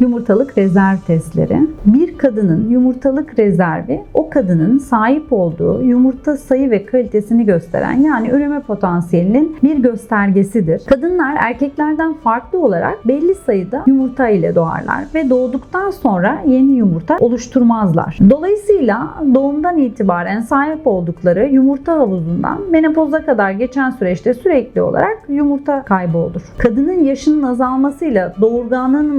Yumurtalık rezerv testleri. Bir kadının yumurtalık rezervi o kadının sahip olduğu yumurta sayı ve kalitesini gösteren yani üreme potansiyelinin bir göstergesidir. Kadınlar erkeklerden farklı olarak belli sayıda yumurta ile doğarlar ve doğduktan sonra yeni yumurta oluşturmazlar. Dolayısıyla doğumdan itibaren sahip oldukları yumurta havuzundan menopoza kadar geçen süreçte sürekli olarak yumurta kaybı olur. Kadının yaşının azalmasıyla doğurganlığının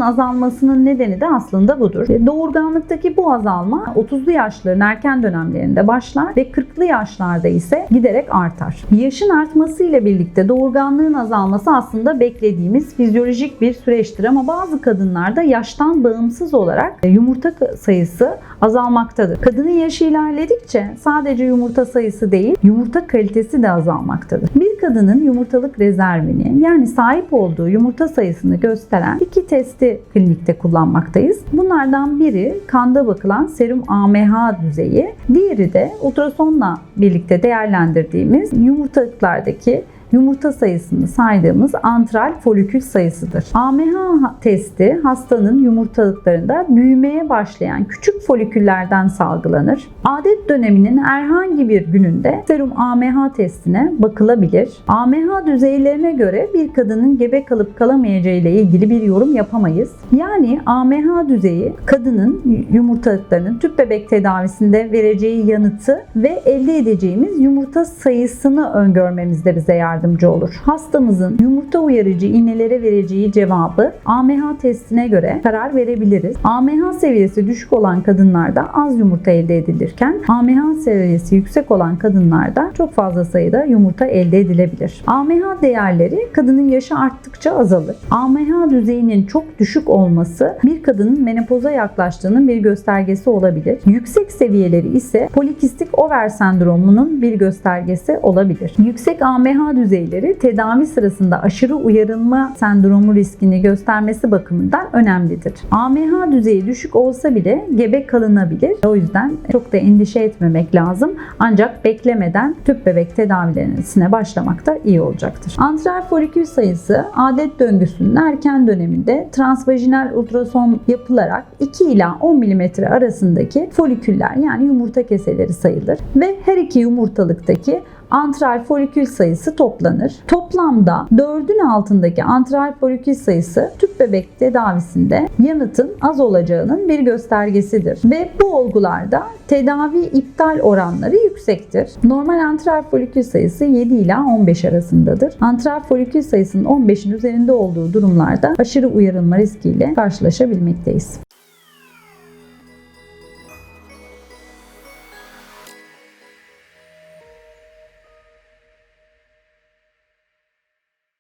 azalmasının nedeni de aslında budur. E, Doğurganlıktaki bu azalma 30'lu yaşların erken dönemlerinde başlar ve 40'lı yaşlarda ise giderek artar. Yaşın artmasıyla birlikte doğurganlığın azalması aslında beklediğimiz fizyolojik bir süreçtir ama bazı kadınlarda yaştan bağımsız olarak e, yumurta sayısı azalmaktadır. Kadının yaşı ilerledikçe sadece yumurta sayısı değil, yumurta kalitesi de azalmaktadır. Bir kadının yumurtalık rezervini yani sahip olduğu yumurta sayısını gösteren iki testi klinikte kullanmaktayız. Bunlardan biri kanda bakılan serum AMH düzeyi, diğeri de ultrasonla birlikte değerlendirdiğimiz yumurtalıklardaki yumurta sayısını saydığımız antral folikül sayısıdır. AMH testi hastanın yumurtalıklarında büyümeye başlayan küçük foliküllerden salgılanır. Adet döneminin herhangi bir gününde serum AMH testine bakılabilir. AMH düzeylerine göre bir kadının gebe kalıp kalamayacağı ile ilgili bir yorum yapamayız. Yani AMH düzeyi kadının yumurtalıklarının tüp bebek tedavisinde vereceği yanıtı ve elde edeceğimiz yumurta sayısını öngörmemizde bize yardımcı olur. Hastamızın yumurta uyarıcı iğnelere vereceği cevabı AMH testine göre karar verebiliriz. AMH seviyesi düşük olan kadınlarda az yumurta elde edilirken AMH seviyesi yüksek olan kadınlarda çok fazla sayıda yumurta elde edilebilir. AMH değerleri kadının yaşı arttıkça azalır. AMH düzeyinin çok düşük olması bir kadının menopoza yaklaştığının bir göstergesi olabilir. Yüksek seviyeleri ise polikistik over sendromunun bir göstergesi olabilir. Yüksek AMH düzeyleri tedavi sırasında aşırı uyarılma sendromu riskini göstermesi bakımından önemlidir. AMH düzeyi düşük olsa bile gebe kalınabilir. O yüzden çok da endişe etmemek lazım. Ancak beklemeden tüp bebek tedavilerine başlamak da iyi olacaktır. Antral folikül sayısı adet döngüsünün erken döneminde transvajinal ultrason yapılarak 2 ila 10 mm arasındaki foliküller yani yumurta keseleri sayılır ve her iki yumurtalıktaki antral folikül sayısı toplanır. Toplamda 4'ün altındaki antral folikül sayısı tüp bebek tedavisinde yanıtın az olacağının bir göstergesidir. Ve bu olgularda tedavi iptal oranları yüksektir. Normal antral folikül sayısı 7 ila 15 arasındadır. Antral folikül sayısının 15'in üzerinde olduğu durumlarda aşırı uyarılma riskiyle karşılaşabilmekteyiz.